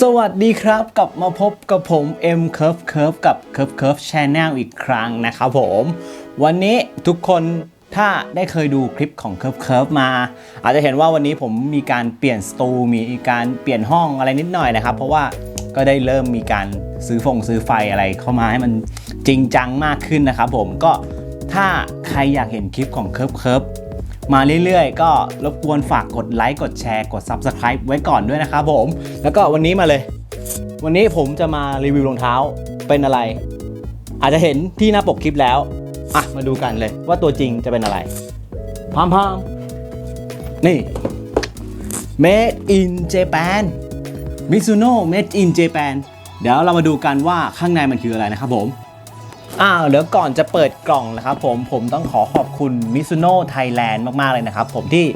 สวัสดีครับกลับมาพบกับผม M Curve Curve กับ Curve Curve Channel อีกครั้งนะครับผม วันนี้ทุกคนถ้าได้เคยดูคลิปของ Curve Curve มา อาจจะเห็นว่าวันนี้ผมมีการเปลี่ยนสตูมีการเปลี่ยนห้องอะไรนิดหน่อยนะครับ เพราะว่าก็ได้เริ่มมีการซื้อฟงซื้อไฟอะไรเข้ามาให้มันจริงจังมากขึ้นนะครับผมก็ถ้าใครอยากเห็นคลิปของ Curve Curve มาเรื่อยๆ ก็รบกวนฝากกดไลค์กดแชร์กด Subscribe ไว้ก่อนด้วยนะครับผม แล้วก็วันนี้มาเลย วันนี้ผมจะมารีวิวรองเท้าเป็นอะไร อาจจะเห็นที่หน้าปกคลิปแล้วอะมาดูกันเลยว่าตัวจริงจะเป็นอะไรพร้อมนี่ Made in Japan Mizuno Made in Japan เดี๋ยวเรามาดูกันว่าข้างในมันคืออะไรนะครับผม อ้าวเดี๋ยวก่อนจะเปิดกล่องนะครับผมผมต้องขอขอบคุณ Mizuno Thailand มาก ๆ เลยนะครับผมที่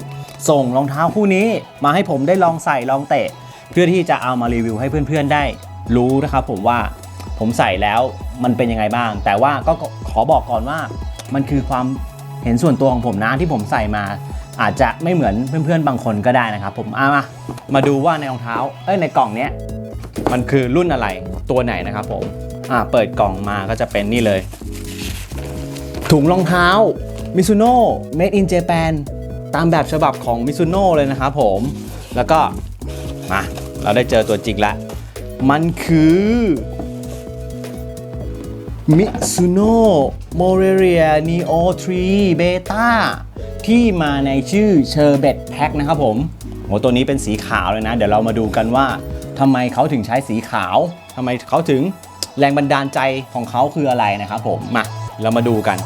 ส่งรองเท้าคู่นี้มาให้ผมได้ลองใส่ลองเตะ เพื่อที่จะเอามารีวิวให้เพื่อนๆได้รู้นะครับผมว่าผมใส่แล้วมันเป็นยังไงบ้าง แต่ว่าก็ขอบอกก่อนว่ามันคือความเห็นส่วนตัวของผมนะที่ผมใส่มา อาจจะไม่เหมือนเพื่อนๆบางคนก็ได้นะครับผมเอามามาดูว่าในรองเท้าเอ้ยในกล่องเนี้ยมันคือรุ่นอะไรตัวไหนนะครับผม อ่าเปิดกล่องมาก็จะเป็นนี่เลย ถุงรองเท้า Mizuno Made in Japan ตามแบบฉบับของ Mizuno เลยนะครับผม แล้วก็มาเราได้เจอตัวจริงล้วมันคือ Mizuno Morelia Neo 3 Beta ที่มาในชื่อ Sherbet Pack นะครับผมโหตัวนี้เป็นสีขาวเลยนะ เดี๋ยวเรามาดูกันว่าทำไมเขาถึงใช้สีขาวทำไมเขาถึง แรงบันดาลใจของเขาคืออะไรนะครับผมมาเรามาดูกัน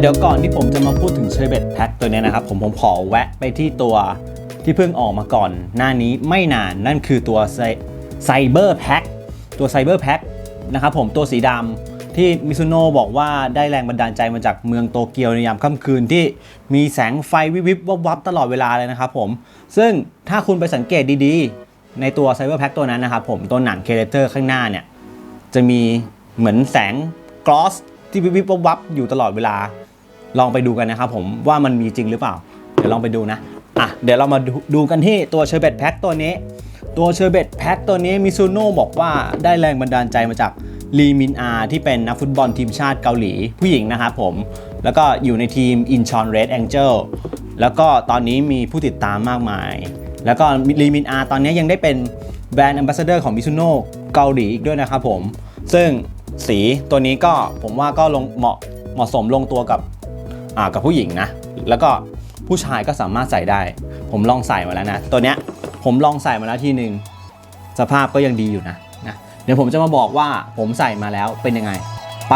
เดี๋ยวก่อนที่ผมจะมาพูดถึงเชอร์เบตแพ็คตัวนี้นะครับ ผมผมขอแวะไปที่ตัวที่เพิ่งออกมาก่อน หน้านี้ไม่นานนั่นคือตัวไซเบอร์แพ็คตัวไซเบอร์แพ็คนะครับผมตัวสีดำที่มิซุโน่บอกว่าได้แรงบันดาลใจมาจากเมืองโตเกียวในยามค่ำคืนที่มีแสงไฟวิบวิบวับวับตลอดเวลาเลยนะครับผมซึ่งถ้าคุณไปสังเกตดีๆ ในตัวไซเบอร์แพ็คตัวนั้นนะครับผมตัวหนังเคเลเตอร์ข้างหน้าเนี่ยจะมีเหมือนแสงกลอสที่วิบวิบวับวับอยู่ตลอดเวลา ลองไปดูกันนะครับผมว่ามันมีจริงหรือเปล่า เดี๋ยวลองไปดูนะอะเดี๋ยวเรามาดูดูกันที่ตัวเชอร์เบตแพ็คตัวนี้ ตัวเชอร์เบตแพ็คตัวนี้มิซูโน่บอกว่าได้แรงบันดาลใจมาจากลีมินอาที่เป็นนักฟุตบอลทีมชาติเกาหลีผู้หญิงนะครับผม แล้วก็อยู่ในทีมอินชอนเรดแองเจิลแล้วก็ตอนนี้มีผู้ติดตามมากมาย แล้วก็ลีมินอาตอนนี้ยังได้เป็นแบรนด์แอมบาสเดอร์ของมิซูโน่เกาหลีอีกด้วยนะครับผม ซึ่งสีตัวนี้ก็ผมว่าก็ลงเหมาะเหมาะสมลงตัวกับ กับผู้หญิงนะ แล้วก็ผู้ชายก็สามารถใส่ได้ ผมลองใส่มาแล้วนะ ตัวเนี้ยผมลองใส่มาแล้วทีหนึ่งสภาพก็ยังดีอยู่นะนะ เดี๋ยวผมจะมาบอกว่าผมใส่มาแล้วเป็นยังไง ไป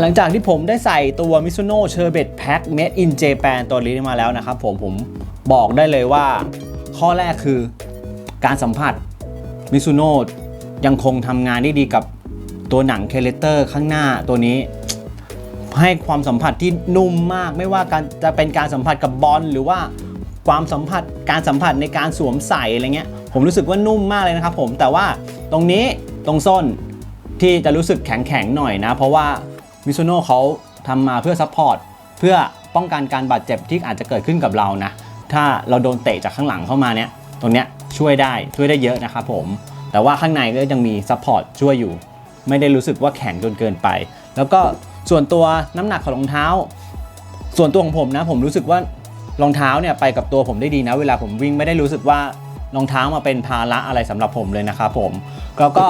หลังจากที่ผมได้ใส่ตัว Mizuno Sherbet Pack Made in Japan ตัวนี้มาแล้วนะครับผมผมบอกได้เลยว่า ข้อแรกคือการสัมผัส Mizuno ยังคงทำงานได้ดีกับตัวหนังเคเลเตอร์ข้างหน้าตัวนี้ ให้ความสัมผัสที่นุ่มมาก ไม่ว่าการจะเป็นการสัมผัสกับบอลหรือว่าความสัมผัสการสัมผัสในการสวมใส่อะไรเงี้ย ผมรู้สึกว่านุ่มมากเลยนะครับผมแต่ว่าตรงนี้ตรงส้นที่จะรู้สึกแข็งๆหน่อยนะ เพราะว่า มิซูโน่เขาทำมาเพื่อซัพพอร์ตเพื่อป้องกันการบาดเจ็บที่อาจจะเกิดขึ้นกับเรานะ ถ้าเราโดนเตะจากข้างหลังเข้ามาเนี่ยตรงเนี้ยช่วยได้ช่วยได้เยอะนะครับผม แต่ว่าข้างในก็ยังมีซัพพอร์ตช่วยอยู่ ไม่ได้รู้สึกว่าแข็งจนเกินไป แล้วก็ส่วนตัวน้ำหนักของรองเท้า ส่วนตัวของผมนะ ผมรู้สึกว่ารองเท้าเนี่ยไปกับตัวผมได้ดีนะ เวลาผมวิ่งไม่ได้รู้สึกว่ารองเท้ามาเป็นภาระอะไรสำหรับผมเลยนะครับผมแล้วก็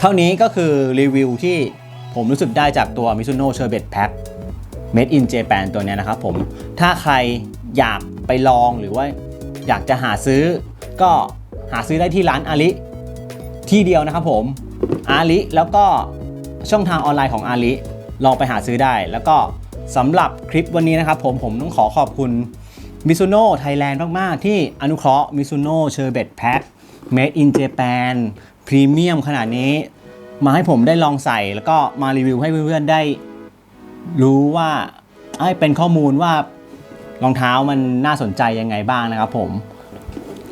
เท่านี้ก็คือรีวิวที่ ผมรู้สึกได้จากตัว Mizuno Sherbet Pack Made in Japan ตัวนี้นะครับผม ถ้าใครอยากไปลองหรือว่าอยากจะหาซื้อ ก็หาซื้อได้ที่ร้านอาลิที่เดียวนะครับผมอาลิแล้วก็ช่องทางออนไลน์ของอาลิลองไปหาซื้อได้ แล้วก็สำหรับคลิปวันนี้นะครับผมผมต้องขอขอบคุณมิซุโน่ไทยแลนด์มาก ๆ ที่อนุเคราะห์มิซุโน่เชอร์เบตแพ็ค Made in Japan พรีเมียมขนาดนี้ มาให้ผมได้ลองใส่แล้วก็มารีวิวให้เพื่อนๆได้รู้ว่าให้เป็นข้อมูลว่ารองเท้ามันน่าสนใจยังไงบ้างนะครับผม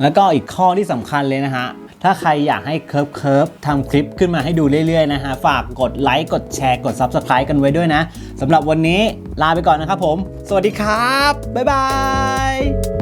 แล้วก็อีกข้อที่สำคัญเลยนะฮะ ถ้าใครอยากให้เคิร์ฟเคิร์ฟทำคลิปขึ้นมาให้ดูเรื่อยๆนะฮะ ฝากกดไลค์ กดแชร์ กด Subscribe กันไว้ด้วยนะสำหรับวันนี้ลาไปก่อนนะครับผม สวัสดีครับ บ๊ายบาย